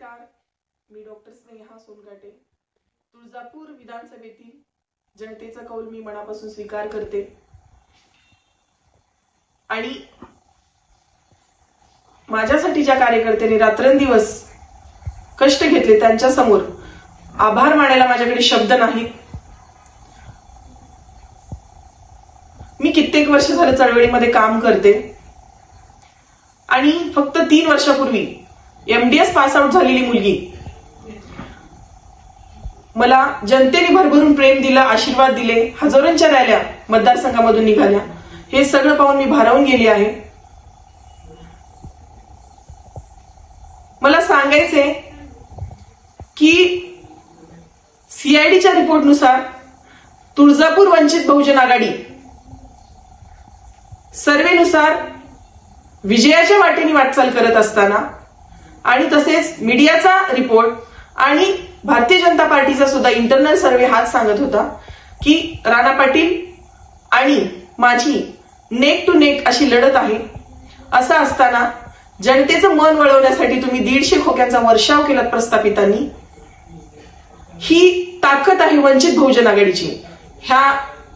नमस्कार. मी डॉक्टर स्नेहा सोनकाटे तुळजापूर विधानसभेतील जनतेचा कौल मी मनापासून स्वीकार करते. आणि माझ्यासाठी ज्या कार्यकर्त्यांनी रात्रंदिवस कष्ट घेतले त्यांच्यासमोर आभार मानायला माझ्याकडे शब्द नाहीत मी कित्येक वर्ष झालं चळवळीमध्ये काम करते. आणि फक्त तीन वर्षापूर्वी एमडीएस पास आउट झालेली मुलगी. मला जनतेने भरभरून प्रेम दिला आशीर्वाद दिले हजारोंच्या रॅल्या मतदारसंघामधून निघाल्या. हे सगळं पाहून मी भारावून गेली आहे. मला सांगायचे की सीआयडीच्या रिपोर्टनुसार तुळजापूर वंचित बहुजन आघाडी सर्वेनुसार विजयाच्या वाटेने वाटचाल करत असताना आणि तसेच मीडियाचा रिपोर्ट आणि भारतीय जनता पार्टीचा सुद्धा इंटरनल सर्वे हाच सांगत होता की राणा पाटील आणि माझी नेक टू नेक अशी लढत आहे. असं असताना जनतेचं मन वळवण्यासाठी तुम्ही दीडशे खोक्यांचा वर्षाव केलात प्रस्थापितांनी. ही ताकद आहे वंचित बहुजन आघाडीची. ह्या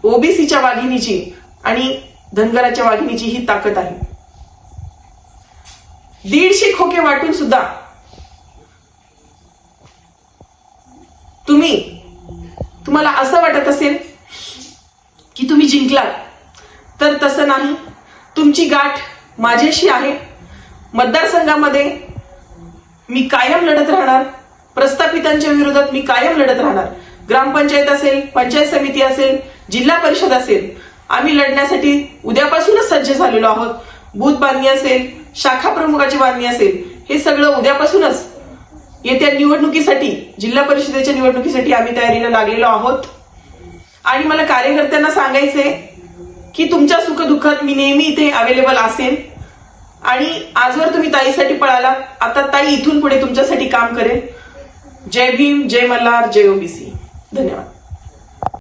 ओबीसीच्या वाघिणीची आणि धनगराच्या वाघिणीची ही ताकद आहे. दीडशे खोके वाटून सुद्धा तुम्ही तुम्हाला असं वाटत असेल की तुम्ही जिंकलात तर तसं नाही. तुमची गाठ माझ्याशी आहे. मतदारसंघामध्ये मी कायम लढत राहणार. प्रस्थापितांच्या विरोधात मी कायम लढत राहणार. ग्रामपंचायत असेल पंचायत समिती असेल जिल्हा परिषद असेल आम्ही लढण्यासाठी उद्यापासूनच सज्ज झालेलो आहोत. बूथ बांधणी असेल शाखा प्रमुखाची मागणी असेल हे सगळं उद्यापासूनच येत्या निवडणुकीसाठी जिल्हा परिषदेच्या निवडणुकीसाठी आम्ही तयारीला लागलेलो आहोत. आणि मला कार्यकर्त्यांना सांगायचंय की तुमच्या सुखदुःखात मी नेहमी इथे अवेलेबल असेल आणि आजवर तुम्ही ताईसाठी पळाला आता ताई इथून पुढे तुमच्यासाठी काम करेल. जय भीम जय मल्हार जय ओबीसी. धन्यवाद.